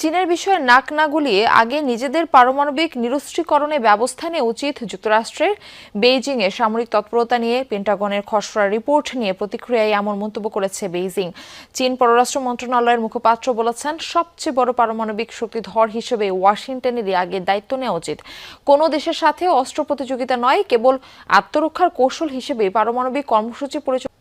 চীনের বিষয়ে নাক না গুলিয়ে আগে নিজেদের পারমাণবিক নিরস্ত্রীকরণে ব্যবস্থা নেওয়া উচিত যুক্তরাষ্ট্রের বেইজিং এ সামরিক তৎপরতা নিয়ে। পেন্টাগনের খসড়া রিপোর্ট নিয়ে প্রতিক্রিয়ায় এমন মন্তব্য করেছে বেইজিং। চীন পররাষ্ট্র মন্ত্রণালয়ের মুখপাত্র বলেছেন, সবচেয়ে বড় পারমাণবিক শক্তিধর হিসেবে ওয়াশিংটনেরই আগে দায়িত্ব নেওয়া উচিত। কোনো দেশের সাথে অস্ত্র প্রতিযোগিতা নয়, কেবল আত্মরক্ষার কৌশল হিসেবে পারমাণবিক কর্মসূচি পরিচালনা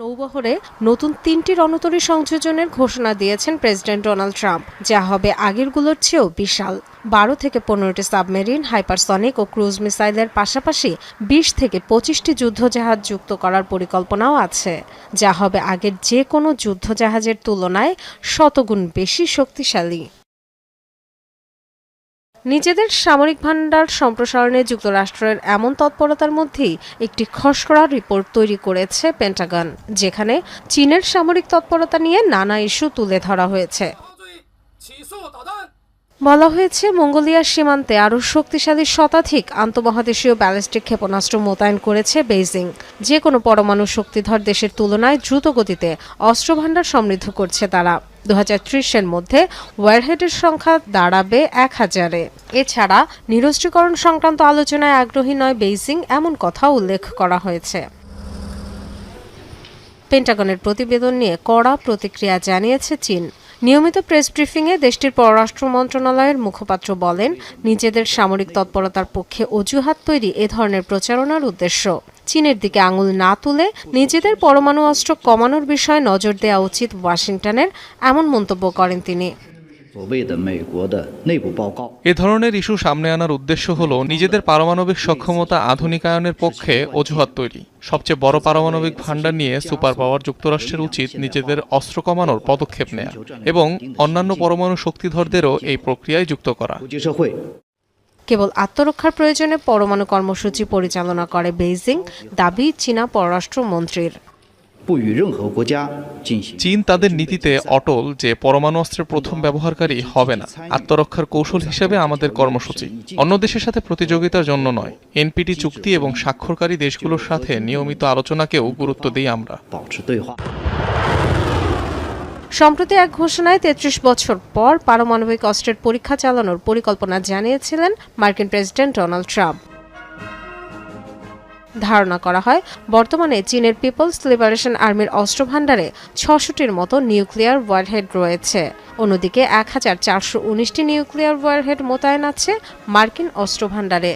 নৌবহরে নতুন তিনটি রণতরী সংযোজনের ঘোষণা দিয়েছেন প্রেসিডেন্ট ডোনাল্ড ট্রাম্প। যা হবে আগেরগুলোর চেয়েও বিশাল। বারো থেকে পনেরোটি সাবমেরিন, হাইপারসনিক ও ক্রুজ মিসাইলের পাশাপাশি বিশ থেকে পঁচিশটি যুদ্ধজাহাজ যুক্ত করার পরিকল্পনাও আছে। যা হবে আগের যে কোনো যুদ্ধজাহাজের তুলনায় শতগুণ বেশি শক্তিশালী। নিজেদের সামরিক ভাণ্ডার সম্প্রসারণে যুক্তরাষ্ট্রের এমন তৎপরতার মধ্যেই একটি খসড়া রিপোর্ট তৈরি করেছে পেন্টাগন, যেখানে চীনের সামরিক তৎপরতা নিয়ে নানা ইস্যু তুলে ধরা হয়েছে। বলা হয়েছে, মঙ্গোলিয়ার সীমান্তে আরও শক্তিশালী শতাধিক আন্তঃমহাদেশীয় ব্যালিস্টিক ক্ষেপণাস্ত্র মোতায়েন করেছে বেইজিং। যে কোনো পরমাণু শক্তিধর দেশের তুলনায় দ্রুত গতিতে অস্ত্রভাণ্ডার সমৃদ্ধ করছে তারা। দু এর মধ্যে ওয়ারহেডের সংখ্যা দাঁড়াবে এক হাজারে। এছাড়া নিরস্ত্রীকরণ সংক্রান্ত আলোচনায় আগ্রহী নয় বেইজিং এমন কথা উল্লেখ করা হয়েছে। পেন্টাগনের প্রতিবেদন নিয়ে কড়া প্রতিক্রিয়া জানিয়েছে চীন। নিয়মিত প্রেস ব্রিফিংয়ে দেশটির পররাষ্ট্র মন্ত্রণালয়ের মুখপাত্র বলেন, নিজেদের সামরিক তৎপরতার পক্ষে অজুহাত তৈরি এ ধরনের প্রচারণার উদ্দেশ্য। চীনের দিকে আঙুল না তুলে নিজেদের পরমাণু অস্ত্র কমানোর বিষয়ে নজর দেওয়া উচিত ওয়াশিংটনের, এমন মন্তব্য করেন তিনি। এ ধরনের ইস্যু সামনে আনার উদ্দেশ্য হল নিজেদের পারমাণবিক সক্ষমতা আধুনিকায়নের পক্ষে অজুহাত তৈরি। সবচেয়ে বড় পারমাণবিক ভাণ্ডার নিয়ে সুপার পাওয়ার যুক্তরাষ্ট্রের উচিত নিজেদের অস্ত্র কমানোর পদক্ষেপ নেয়া এবং অন্যান্য পরমাণু শক্তিধরদেরও এই প্রক্রিয়ায় যুক্ত করা। কেবল আত্মরক্ষার প্রয়োজনে পরমাণু কর্মসূচি পরিচালনা করে বেইজিং, দাবি চীনা পররাষ্ট্রমন্ত্রীর। চীন তাদের নীতিতে অটল যে পরমাণু অস্ত্রের প্রথম ব্যবহারকারী হবে না। আত্মরক্ষার কৌশল হিসেবে আমাদের কর্মসূচি। অন্য দেশের সাথে প্রতিযোগিতার জন্য নয়। এনপিটি চুক্তি এবং স্বাক্ষরকারী দেশগুলোর সাথে নিয়মিত আলোচনাকেও গুরুত্ব দিই আমরা। সম্প্রতি এক ঘোষণায় তেত্রিশ বছর পর পারমাণবিক অস্ত্রের পরীক্ষা চালানোর পরিকল্পনা জানিয়েছিলেন মার্কিন প্রেসিডেন্ট ডোনাল্ড ট্রাম্প। ধারণা করা হয়, বর্তমানে চীনের পিপলস লিবারেশন আর্মির অস্ত্র ভাণ্ডারে ছশোটির মতো নিউক্লিয়ার ওয়ারহেড রয়েছে। অন্যদিকে এক হাজার চারশো উনিশটি নিউক্লিয়ার ওয়ারহেড মোতায়েন আছে মার্কিন অস্ত্র ভাণ্ডারে